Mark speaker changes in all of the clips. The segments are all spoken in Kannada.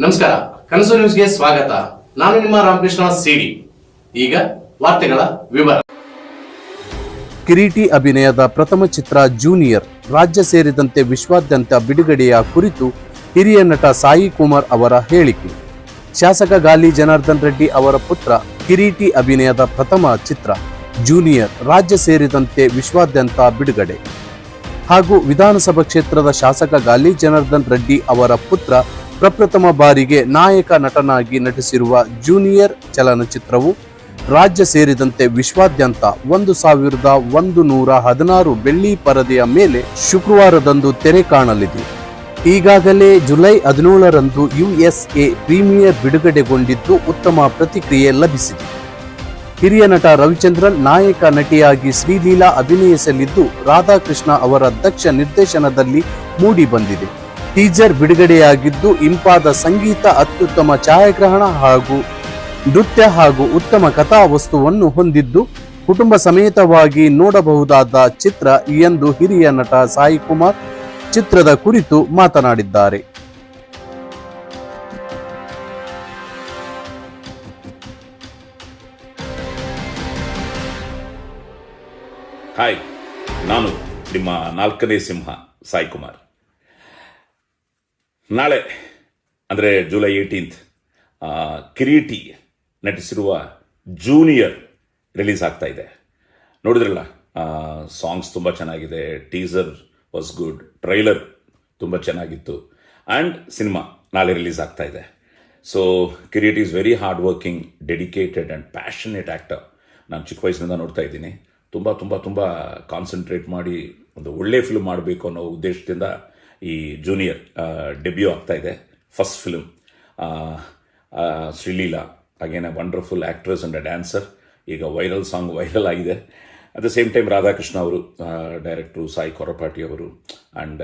Speaker 1: ನಮಸ್ಕಾರ, ಕನಸು ನ್ಯೂಸ್ಗೆ ಸ್ವಾಗತ. ನಾನು ನಿಮ್ಮ ರಾಮಕೃಷ್ಣ ಸಿಡಿ. ಈಗ ವಾರ್ತೆಗಳ ವಿವರ.
Speaker 2: ಕಿರೀಟಿ ಅಭಿನಯದ ಪ್ರಥಮ ಚಿತ್ರ ಜೂನಿಯರ್, ರಾಜ್ಯ ಸೇರಿದಂತೆ ವಿಶ್ವಾದ್ಯಂತ ಬಿಡುಗಡೆಯ ಕುರಿತು ಹಿರಿಯ ನಟ ಸಾಯಿ ಕುಮಾರ್ ಅವರ ಹೇಳಿಕೆ. ಶಾಸಕ ಗಾಲಿ ಜನಾರ್ದನ್ ರೆಡ್ಡಿ ಅವರ ಪುತ್ರ ಕಿರೀಟಿ ಅಭಿನಯದ ಪ್ರಥಮ ಚಿತ್ರ ಜೂನಿಯರ್, ರಾಜ್ಯ ಸೇರಿದಂತೆ ವಿಶ್ವಾದ್ಯಂತ ಬಿಡುಗಡೆ. ಹಾಗೂ ವಿಧಾನಸಭಾ ಕ್ಷೇತ್ರದ ಶಾಸಕ ಗಾಲಿ ಜನಾರ್ದನ್ ರೆಡ್ಡಿ ಅವರ ಪುತ್ರ ಪ್ರಪ್ರಥಮ ಬಾರಿಗೆ ನಾಯಕ ನಟನಾಗಿ ನಟಿಸಿರುವ ಜೂನಿಯರ್ ಚಲನಚಿತ್ರವು ರಾಜ್ಯ ಸೇರಿದಂತೆ ವಿಶ್ವಾದ್ಯಂತ ಒಂದು ಸಾವಿರದ ಒಂದು ನೂರ ಹದಿನಾರು ಬೆಳ್ಳಿ ಪರದೆಯ ಮೇಲೆ ಶುಕ್ರವಾರದಂದು ತೆರೆ ಕಾಣಲಿದೆ. ಈಗಾಗಲೇ ಜುಲೈ ಹದಿನೇಳರಂದು ಯುಎಸ್ಎ ಪ್ರೀಮಿಯರ್ ಬಿಡುಗಡೆಗೊಂಡಿದ್ದು ಉತ್ತಮ ಪ್ರತಿಕ್ರಿಯೆ ಲಭಿಸಿದೆ. ಹಿರಿಯ ನಟ ರವಿಚಂದ್ರನ್ ನಾಯಕ ನಟಿಯಾಗಿ ಶ್ರೀಲೀಲಾ ಅಭಿನಯಿಸಲಿದ್ದು ರಾಧಾಕೃಷ್ಣ ಅವರ ದಕ್ಷ ನಿರ್ದೇಶನದಲ್ಲಿ ಮೂಡಿ ಬಂದಿದೆ. ಟೀಸರ್ ಬಿಡುಗಡೆಯಾಗಿದ್ದು, ಇಂಪಾದ ಸಂಗೀತ, ಅತ್ಯುತ್ತಮ ಛಾಯಾಗ್ರಹಣ ಹಾಗೂ ನೃತ್ಯ ಹಾಗೂ ಉತ್ತಮ ಕಥಾವಸ್ತುವನ್ನು ಹೊಂದಿದ್ದು, ಕುಟುಂಬ ಸಮೇತವಾಗಿ ನೋಡಬಹುದಾದ ಚಿತ್ರ ಎಂದು ಹಿರಿಯ ನಟ ಸಾಯಿ ಕುಮಾರ್ ಚಿತ್ರದ ಕುರಿತು ಮಾತನಾಡಿದ್ದಾರೆ.
Speaker 3: ಹಾಯ್, ನಾನು ನಿಮ್ಮ ನಾಲ್ಕನೇ ಸಿಂಹ ಸಾಯಿ ಕುಮಾರ್. ನಾಳೆ, ಅಂದರೆ ಜುಲೈ ಏಯ್ಟೀನ್ತ್ ಕಿರೀಟಿ ನಟಿಸಿರುವ ಜೂನಿಯರ್ ರಿಲೀಸ್ ಆಗ್ತಾ ಇದೆ. ನೋಡಿದ್ರಲ್ಲ ಸಾಂಗ್ಸ್ ತುಂಬ ಚೆನ್ನಾಗಿದೆ ಟೀಸರ್ ವಾಸ್ ಗುಡ್ ಟ್ರೈಲರ್ ತುಂಬ ಚೆನ್ನಾಗಿತ್ತು ಆ್ಯಂಡ್ ಸಿನಿಮಾ ನಾಳೆ ರಿಲೀಸ್ ಆಗ್ತಾ ಇದೆ. So Kireeti is very hard working dedicated and passionate actor ನಾನು ಚಿಕ್ಕ ವಯಸ್ಸಿನಿಂದ ನೋಡ್ತಾ ಇದ್ದೀನಿ. ತುಂಬ ತುಂಬ ತುಂಬ ಕಾನ್ಸಂಟ್ರೇಟ್ ಮಾಡಿ ಒಂದು ಒಳ್ಳೆ ಫಿಲ್ಮ್ ಮಾಡಬೇಕು ಅನ್ನೋ ಉದ್ದೇಶದಿಂದ ಈ ಜೂನಿಯರ್ ಡೆಬ್ಯೂ ಆಗ್ತಾ ಇದೆ. First film Sreeleela. Again a wonderful actress and a dancer ಈಗ ವೈರಲ್ ಸಾಂಗ್ ವೈರಲ್ ಆಗಿದೆ. At the same time Radhakrishna ಅವರು ಡೈರೆಕ್ಟ್ರು ಸಾಯಿ ಕೊರಪಾಟಿ ಅವರು and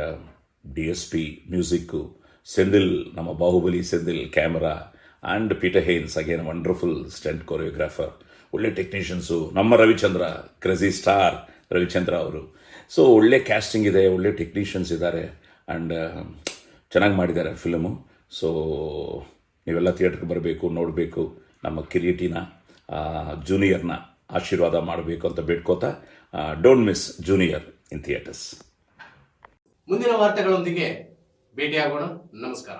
Speaker 3: D S P music Senthil ನಮ್ಮ Baahubali Senthil camera and Peter Hein again wonderful stunt choreographer ಒಳ್ಳೆ ಟೆಕ್ನಿಷಿಯನ್ಸು ನಮ್ಮ ರವಿಚಂದ್ರ ಕ್ರೆಜಿ ಸ್ಟಾರ್ ರವಿಚಂದ್ರ ಅವರು. ಸೊ ಒಳ್ಳೆ ಕ್ಯಾಸ್ಟಿಂಗ್ ಇದೆ, ಒಳ್ಳೆ ಟೆಕ್ನಿಷಿಯನ್ಸ್ ಇದ್ದಾರೆ. ಆ್ಯಂಡ್ ಚೆನ್ನಾಗಿ ಮಾಡಿದ್ದಾರೆ ಫಿಲಮು. ಸೊ ನೀವೆಲ್ಲ ಥಿಯೇಟ್ರಿಗೆ ಬರಬೇಕು, ನೋಡಬೇಕು, ನಮ್ಮ ಕಿರೀಟಿನ ಜೂನಿಯರ್ನ ಆಶೀರ್ವಾದ ಮಾಡಬೇಕು ಅಂತ ಬೇಡ್ಕೋತಾ don't miss junior in theatres
Speaker 1: ಮುಂದಿನ ವಾರ್ತೆಗಳೊಂದಿಗೆ ಭೇಟಿಯಾಗೋಣ. ನಮಸ್ಕಾರ.